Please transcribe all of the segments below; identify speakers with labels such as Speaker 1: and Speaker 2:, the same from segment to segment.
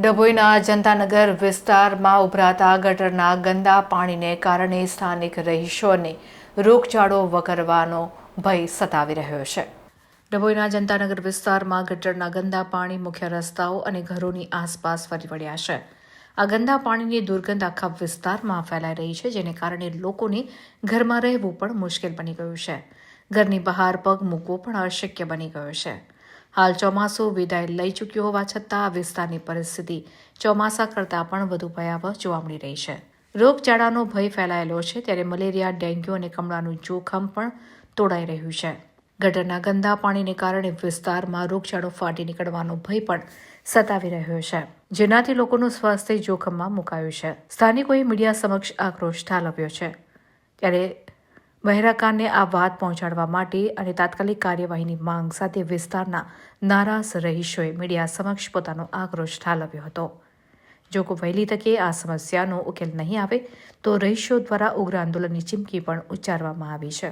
Speaker 1: ડભોઈના જનતાનગર વિસ્તારમાં ઉભરાતા ગટરના ગંદા પાણીને કારણે સ્થાનિક રહીશોને રોગચાળો વકરવાનો ભય સતાવી રહ્યો છે. ડભોઈના જનતાનગર વિસ્તારમાં ગટરના ગંદા પાણી મુખ્ય રસ્તાઓ અને ઘરોની આસપાસ ફરી વળ્યા છે. આ ગંદા પાણીની દુર્ગંધ આખા વિસ્તારમાં ફેલાઈ રહી છે, જેને કારણે લોકોને ઘરમાં રહેવું પણ મુશ્કેલ બની ગયું છે. ઘરની બહાર પગ મૂકવો પણ અશક્ય બની ગયો છે. હાલ ચોમાસું વિદાય લઈ ચૂક્યો હોવા છતાં આ વિસ્તારની પરિસ્થિતિ ચોમાસા કરતાં પણ વધુ ભયાવહ જોવા મળી રહી છે. રોગચાળાનો ભય ફેલાયેલો છે ત્યારે મલેરિયા, ડેન્ગ્યુ અને કમળાનું જોખમ પણ તોડાઈ રહ્યું છે. ગટરના ગંદા પાણીને કારણે વિસ્તારમાં રોગચાળો ફાટી નીકળવાનો ભય પણ સતાવી રહ્યો છે, જેનાથી લોકોનું સ્વાસ્થ્ય જોખમમાં મુકાયું છે. સ્થાનિકોએ મીડિયા સમક્ષ આક્રોશ ઠાલવ્યો છે. ત્યારે બહેરાકારને આ વાત પહોંચાડવા માટે અને તાત્કાલિક કાર્યવાહીની માંગ સાથે વિસ્તારના નારાજ રહીશોએ મીડિયા સમક્ષ પોતાનો આક્રોશ ઠાલવ્યો હતો. જો કોઈ વહેલી તકે આ સમસ્યાનો ઉકેલ નહીં આવે, તો રહીશો દ્વારા ઉગ્ર આંદોલનની ચીમકી પણ ઉચ્ચારવામાં આવી છે.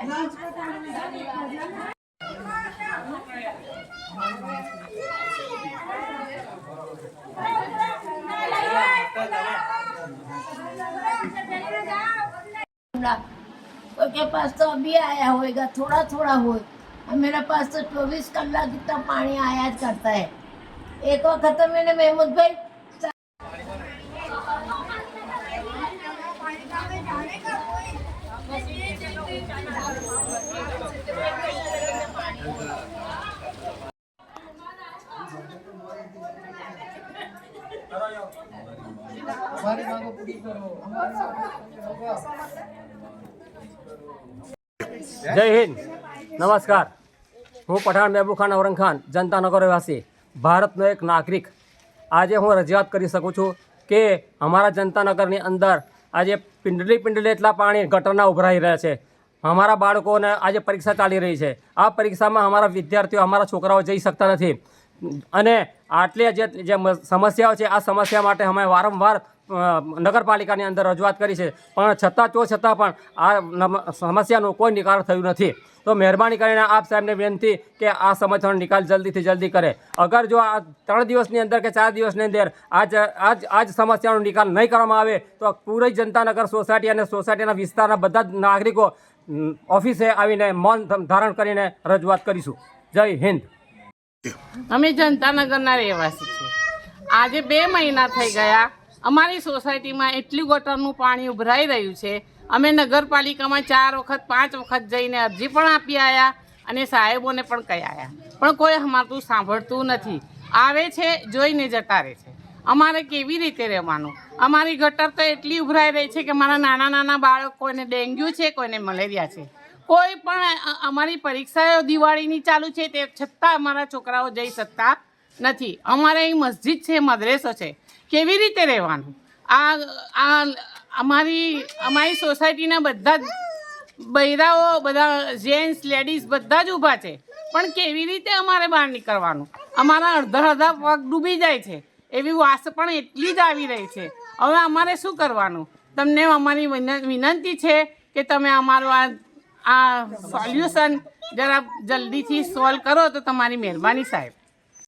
Speaker 2: के पास तो अभी आया होएगा थोड़ा थोड़ा हो और मेरे पास तो चौबीस कलाक इतना पानी आया करता है। एक वक्त तो मैंने महमूद भाई
Speaker 3: જય હિન્દ. નમસ્કાર. હું પઠાણ મહેબૂબ ખાન ઔરંગ ખાન જનતાનગર રહેવાસી, ભારતનો એક નાગરિક. આજે હું રજૂઆત કરી શકું છું કે અમારા જનતાનગરની અંદર આજે પિંડલી પિંડલી એટલા પાણી ગટરના ઉભરાઈ રહ્યા છે. અમારા બાળકોને આજે પરીક્ષા ચાલી રહી છે. આ પરીક્ષામાં અમારા વિદ્યાર્થીઓ, અમારા છોકરાઓ જઈ શકતા નથી. અને આટલી જે જે સમસ્યાઓ છે, આ સમસ્યા માટે અમે વારંવાર નગરપાલિકાની અંદર રજૂઆત કરી છે. પણ છતાં તો છતાં પણ આ સમસ્યાનું કોઈ નિકાલ થયું નથી. તો મહેરબાની કરીને આપ સાહેબને વિનંતી કે આ સમસ્યાનો નિકાલ જલ્દીથી જલ્દી કરે. અગર જો આ ત્રણ દિવસની અંદર કે ચાર દિવસની અંદર આજ આજ આજ સમસ્યાનો નિકાલ નહીં કરવામાં આવે, તો પૂરી જનતાનગર સોસાયટી અને સોસાયટીના વિસ્તારના બધા જ નાગરિકો ઓફિસે આવીને મૌન ધારણ કરીને રજૂઆત કરીશું. જય હિન્દ.
Speaker 4: અમે જનતાનગરના રહેવાસી છીએ. આજે બે મહિના થઈ ગયા. અમારી સોસાયટીમાં એટલું ગટરનું પાણી ઉભરાઈ રહ્યું છે. અમે નગરપાલિકામાં ચાર વખત, પાંચ વખત જઈને અરજી પણ આપી આવ્યા અને સાહેબોને પણ કહી આવ્યા પણ કોઈ અમારું સાંભળતું નથી. આવે છે, જોઈને જતા રહે છે. અમારે કેવી રીતે રહેવાનું? અમારી ગટર તો એટલી ઉભરાઈ રહી છે કે મારા નાના નાના બાળક કોઈને ડેન્ગ્યુ છે, કોઈને મલેરિયા છે. કોઈ પણ અમારી પરીક્ષાઓ દિવાળીની ચાલુ છે તે છતાં અમારા છોકરાઓ જઈ શકતા નથી. અમારે અહીં મસ્જિદ છે, મદ્રેસો છે. કેવી રીતે રહેવાનું? આ આ અમારી અમારી સોસાયટીના બધા જ બૈરાઓ, બધા જેન્ટ્સ, લેડીઝ બધા જ ઊભા છે. પણ કેવી રીતે અમારે બહાર નીકળવાનું? અમારા અડધા અડધા પગ ડૂબી જાય છે. એવી વાસ પણ એટલી જ આવી રહી છે. હવે અમારે શું કરવાનું? તમને અમારી વિનંતી છે કે તમે અમારું આ આ સોલ્યુશન જરા જલ્દીથી સોલ્વ કરો તો તમારી મહેરબાની સાહેબ.